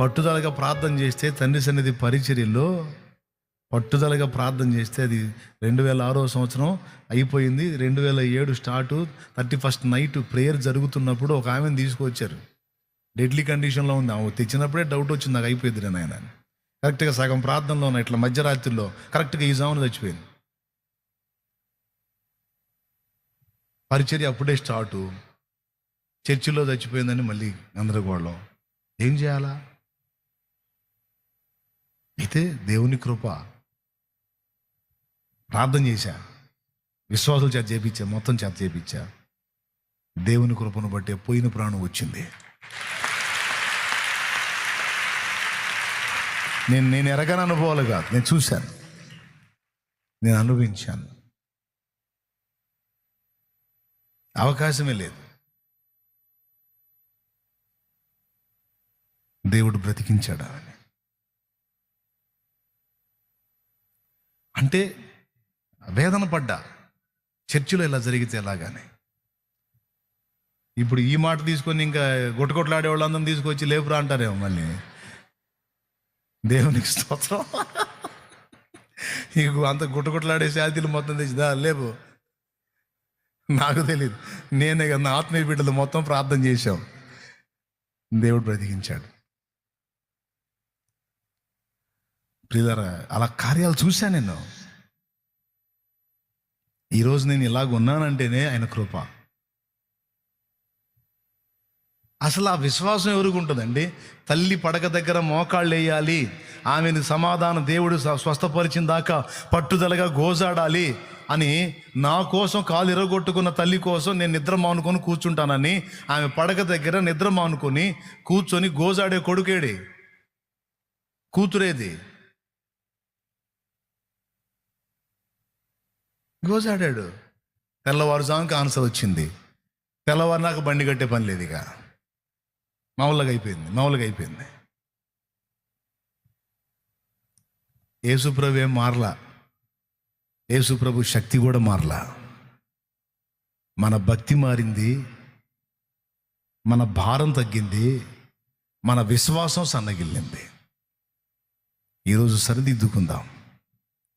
పట్టుదలగా ప్రార్థన చేస్తే తండ్రి సన్నిధి పరిచర్యలో పట్టుదలగా ప్రార్థన చేస్తే అది రెండు వేల ఆరో సంవత్సరం అయిపోయింది. రెండు వేల ఏడు start thirty first night prayer జరుగుతున్నప్పుడు ఒక ఆమెను తీసుకొచ్చారు. డెడ్లీ కండిషన్లో ఉంది. ఆమె తెచ్చినప్పుడే డౌట్ వచ్చింది నాకు అయిపోయింది నేను ఆయన కరెక్ట్గా సగం ప్రార్థనలో ఉన్న ఇట్లా మధ్యరాత్రిలో కరెక్ట్గా ఈ జామును చచ్చిపోయింది. పరిచర్య అప్పుడే స్టార్టు. చర్చిలో చచ్చిపోయిందని మళ్ళీ గందరగోళం. ఏం చేయాలా? అయితే దేవుని కృప ప్రార్థన చేశా. విశ్వాసుల చేత చేపించా మొత్తం చేత చేపించా. దేవుని కృపను బట్టి పోయిన ప్రాణం వచ్చింది. నేను నేను ఎరగని అనుభవాలు కాదు. నేను చూశాను. నేను అనుభవించాను. అవకాశమే లేదు. దేవుడు బ్రతికించాడు అని. అంటే వేదన పడ్డా. చర్చిలో ఇలా జరిగితే ఎలాగానే. ఇప్పుడు ఈ మాట తీసుకొని ఇంకా గొట్టగొట్లాడే వాళ్ళందరం తీసుకొచ్చి లేపురా అంటారేమో మళ్ళీ. దేవునికి స్తోత్రం. నీకు అంత గుట్టకొట్లాడే శాంతిలు మొత్తం తెచ్చిదా లేపు. నాకు తెలియదు నేనే కదా ఆత్మీయ బిడ్డలు మొత్తం ప్రార్థన చేశాం. దేవుడు బ్రతికించాడు. ప్రియులారా అలా కార్యాలు చూశాను నేను. ఈరోజు నేను ఇలాగ ఉన్నానంటేనే ఆయన కృప. అసలు ఆ విశ్వాసం ఎవరికి ఉంటుందండి? తల్లి పడక దగ్గర మోకాళ్ళు వేయాలి ఆమెను సమాధానం దేవుడు స్వ- స్వస్థపరిచిన దాకా పట్టుదలగా గోజాడాలి అని నా కోసం కాలు ఇరగొట్టుకున్న తల్లి కోసం నేను నిద్ర మానుకొని కూర్చుంటానని ఆమె పడక దగ్గర నిద్ర మానుకొని కూర్చొని గోజాడే కొడుకేడి. కూతురేది. గోజ్ ఆడాడు తెల్లవారుజాముకి ఆన్సర్ వచ్చింది. తెల్లవారు నాకు బండి కట్టే పని లేదు ఇక. మామూలుగా అయిపోయింది మామూలుగా అయిపోయింది. యేసుప్రభు ఏం మారలా? యేసుప్రభు శక్తి కూడా మారలా. మన భక్తి మారింది. మన భారం తగ్గింది. మన విశ్వాసం సన్నగిల్లింది. ఈరోజు సరిదిద్దుకుందాం.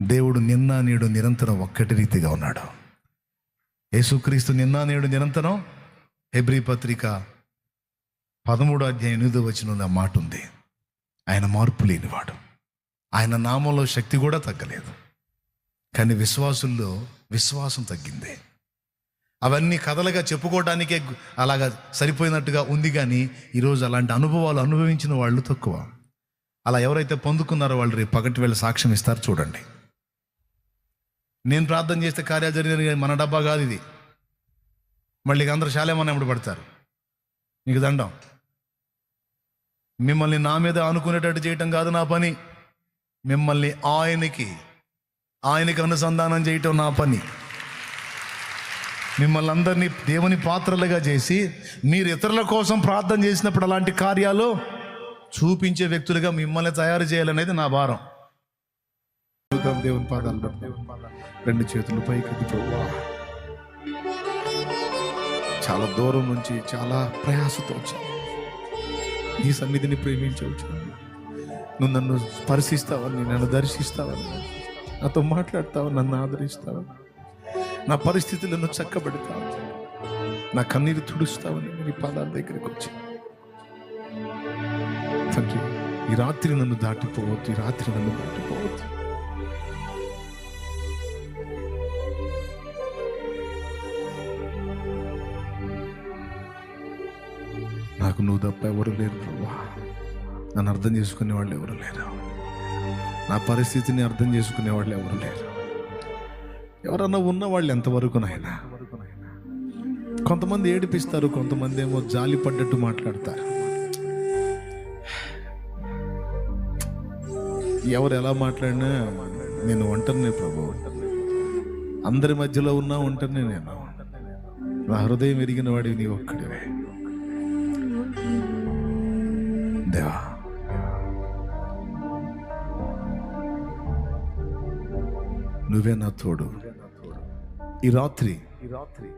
దేవుడు నిన్న నేడు నిరంతరం ఒక్కటి రీతిగా ఉన్నాడు. యేసుక్రీస్తు నిన్న నేడు నిరంతరం హెబ్రీ పత్రిక పదమూడు అధ్యాయం ఎనిమిదో వచ్చిన మాట ఉంది. ఆయన మార్పు లేనివాడు. ఆయన నామంలో శక్తి కూడా తగ్గలేదు. కానీ విశ్వాసుల్లో విశ్వాసం తగ్గింది. అవన్నీ కథలుగా చెప్పుకోవడానికే అలాగా సరిపోయినట్టుగా ఉంది కానీ ఈరోజు అలాంటి అనుభవాలు అనుభవించిన వాళ్ళు తక్కువ. అలా ఎవరైతే పొందుకున్నారో వాళ్ళు రేపు పగటి వేళ సాక్ష్యం ఇస్తారు చూడండి. నేను ప్రార్థన చేస్తే కార్యాలు జరిగిన మన డబ్బా కాదు ఇది. మళ్ళీ ఇక అందరూ శాలేమని ఎప్పుడు పడతారు. నీకు దండం. మిమ్మల్ని నా మీద అనుకునేటట్టు చేయటం కాదు నా పని. మిమ్మల్ని ఆయనకి ఆయనకి అనుసంధానం చేయటం నా పని. మిమ్మల్ని అందరినీ దేవుని పాత్రలుగా చేసి మీరు ఇతరుల కోసం ప్రార్థన చేసినప్పుడు అలాంటి కార్యాలు చూపించే వ్యక్తులుగా మిమ్మల్ని తయారు చేయాలనేది నా భారం. చూద్దాం దేవుని పాదాలు రెండు చేతులు పైకి ప్రభువా చాలా దూరం నుంచి చాలా ప్రయాసతో వచ్చాను నీ సన్నిధిని ప్రేమించవచ్చు నువ్వు నన్ను స్పర్శిస్తావని నన్ను దర్శిస్తావని నాతో మాట్లాడతావు? నన్ను ఆదరిస్తావని నా పరిస్థితులను చక్కబెడతావు? నా కన్నీరు తుడుస్తావని నీ పాదాల దగ్గరికి వచ్చి. తండ్రి ఈ రాత్రి నన్ను దాటిపోవద్దు. ఈ రాత్రి నన్ను దాటిపోవద్దు. నాకు నువ్వు తప్ప ఎవరు లేరు ప్రభా. నన్ను అర్థం చేసుకునే వాళ్ళు ఎవరు లేరు. నా పరిస్థితిని అర్థం చేసుకునే వాళ్ళు ఎవరు లేరు. ఎవరన్నా ఉన్న వాళ్ళు ఎంతవరకు నాయనా? కొంతమంది ఏడిపిస్తారు కొంతమంది ఏమో జాలి పడ్డట్టు మాట్లాడతారు. ఎవరు ఎలా మాట్లాడినా నేను ఒంటరినే ప్రభు. అందరి మధ్యలో ఉన్నా ఒంటరినే నేను. నా హృదయం ఎరిగిన వాడివి నీ ఒక్కడివే. దేవా. నువ్వే నా తోడు. ఈ రాత్రి ఈ రాత్రి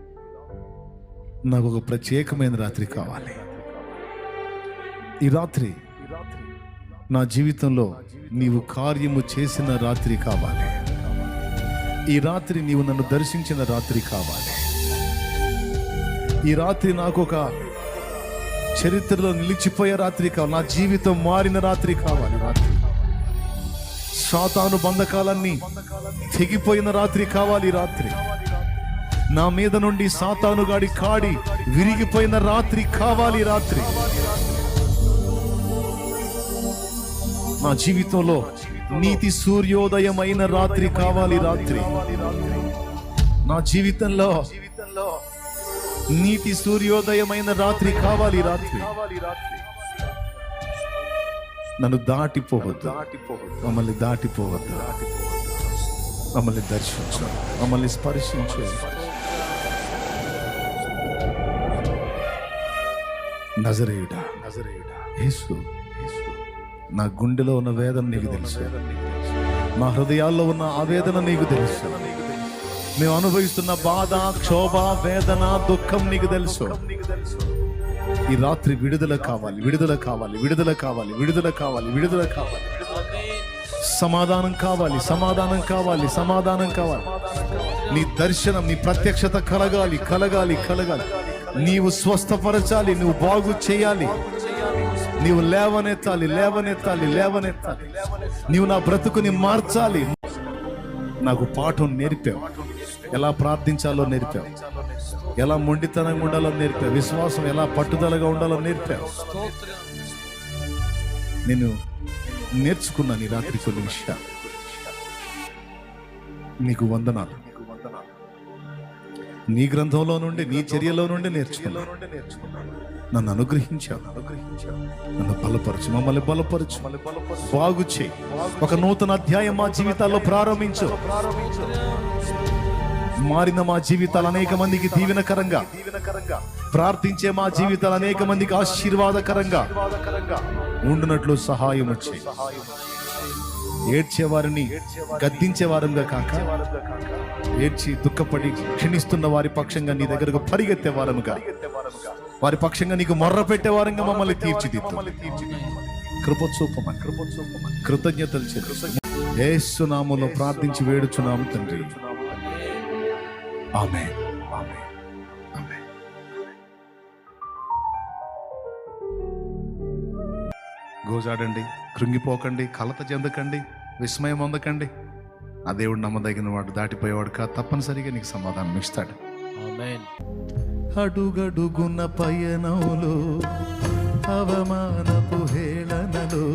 నాకు ఒక ప్రత్యేకమైన రాత్రి కావాలి. ఈ రాత్రి నా జీవితంలో నీవు కార్యము చేసిన రాత్రి కావాలి. ఈ రాత్రి నీవు నన్ను దర్శించిన రాత్రి కావాలి. ఈ రాత్రి నాకు ఒక చరిత్రలో నిలిచిపోయే రాత్రి కావాలి. నా జీవితం మారిన రాత్రి కావాలి. రాత్రి సాతాను బంధకాలన్నీ తెగిపోయిన రాత్రి కావాలి. రాత్రి నా మీద నుండి సాతాను గాడి కాడి విరిగిపోయిన రాత్రి కావాలి. రాత్రి నా జీవితంలో నీతి సూర్యోదయమైన రాత్రి కావాలి. రాత్రి నా జీవితంలో జీవితంలో నీటి సూర్యోదయమైన రాత్రి కావాలి రాత్రి. నన్ను దాటిపోవద్దు. మమ్మల్ని దాటిపోవద్దు. మమ్మల్ని దర్శించు. మమ్మల్ని స్పర్శించు. నజరేయుడా. నజరేయుడా యేసు నా గుండెలో ఉన్న వేదన నీకు తెలుసు. మా హృదయాల్లో ఉన్న ఆవేదన నీకు తెలుసు. మేము అనుభవిస్తున్న బాధ క్షోభ వేదన దుఃఖం నీకు తెలుసు. ఈ రాత్రి విడుదల కావాలి విడుదల కావాలి విడుదల కావాలి విడుదల కావాలి విడుదల కావాలి. సమాధానం కావాలి సమాధానం కావాలి సమాధానం కావాలి. నీ దర్శనం నీ ప్రత్యక్షత కలగాలి కలగాలి కలగాలి. నీవు స్వస్థపరచాలి నువ్వు బాగు చేయాలి. నీవు లేవనెత్తాలి లేవనెత్తాలి లేవనెత్తాలి. నీవు నా బ్రతుకుని మార్చాలి. నాకు పాఠం నేర్పావు. ఎలా ప్రార్థించాలో నేర్పావు. ఎలా మొండితనంగా ఉండాలో నేర్పావు. విశ్వాసం ఎలా పట్టుదలగా ఉండాలో నేర్పావు. నేను నేర్చుకున్నాను ఈ రాత్రి కొన్ని విషయాలు. నీకు వందనాలు. నీ గ్రంథంలో నుండి నీ చర్యలో నుండి నేర్చుకున్నాను నన్ను అనుగ్రహించావు. నన్ను బలపరచు. మమ్మల్ని బలపరచు. బాగు చేయి. ఒక నూతన అధ్యాయం మా జీవితాల్లో ప్రారంభించు. మారిన మా జీవితాలు అనేక మందికి దీవెనకరంగా. ప్రార్థించే మా జీవితాలు అనేక మందికి ఆశీర్వాదకరంగా. ఉండునట్లు సహాయం వచ్చే. ఏడ్చే వారిని గద్దించే వారంగా కాక ఏడ్చి దుఃఖపడి క్షీణిస్తున్న వారి పక్షంగా నీ దగ్గరకు పరిగెత్తే వారముగా. వారి పక్షంగా నీకు మొర్ర పెట్టే వారంగా మమ్మల్ని తీర్చిదిద్దు. కృపచూపమని. కృతజ్ఞతలు చెల్లి ఏసునామంలో ప్రార్థించి వేడుచున్నాము తండ్రి. ఆమె ఆమె ఆమె గోజాడండి కృంగిపోకండి కలత చెందకండి విస్మయం పొందకండి ఆ దేవుడు నమ్మదగిన వాడు దాటిపోయేవాడు కాదు తప్పనిసరిగా నీకు సమాధానం ఇస్తాడు. ఆమేన్ అడుగడుగున పయనంలో అవమానపు హేళనలో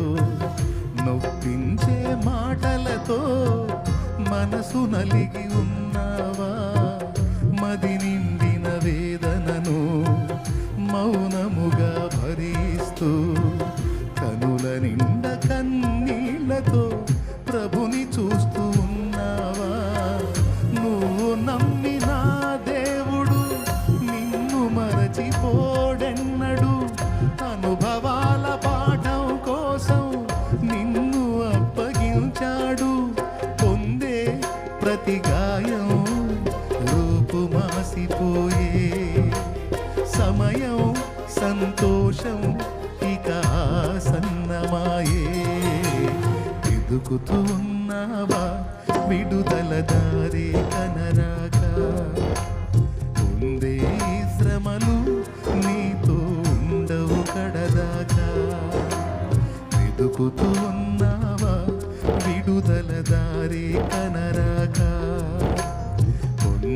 నొప్పించే మాటలతో మనసు నలిగి ఉన్నావా? సాయం రూపుమాసిపోయే సమయం సంతోషం ఇక సన్నమాయే ఎదుగుతూ ఉన్నావా విడుదల దారి కనరాక? ఉందే శ్రమలు నీతో ఉండవు కడదాకా. వెతుకుతూ ఉన్నావా విడుదల దారి కనరాక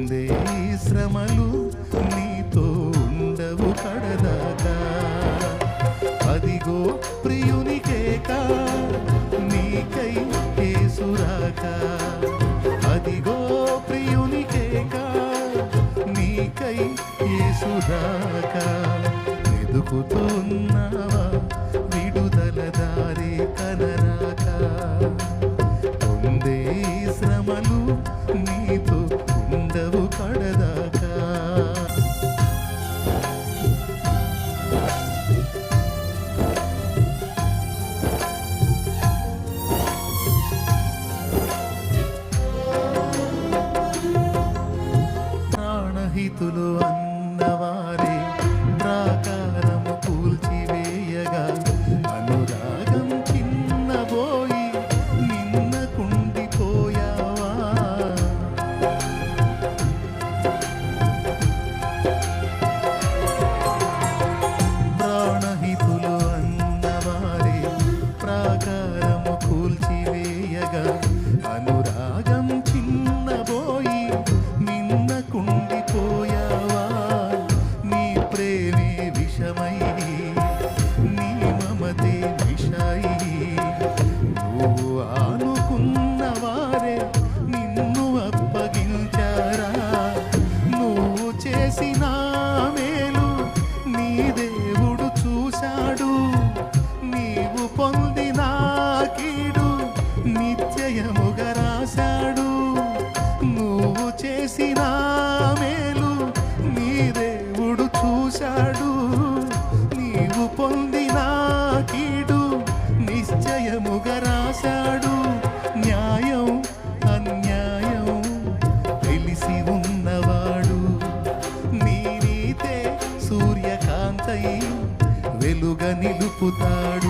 పొందే ఈ శ్రమలు నీతో ఉండవు కడదాకా. అదిగో ప్రియునికేక నీకై కేసురాక అదిగో ప్రియునికేక నీకై కేసురాక వెతుకుతున్నావా ఉన్నవాడు నీ నీతే సూర్యకాంతై వెలుగ నిలుపుతాడు.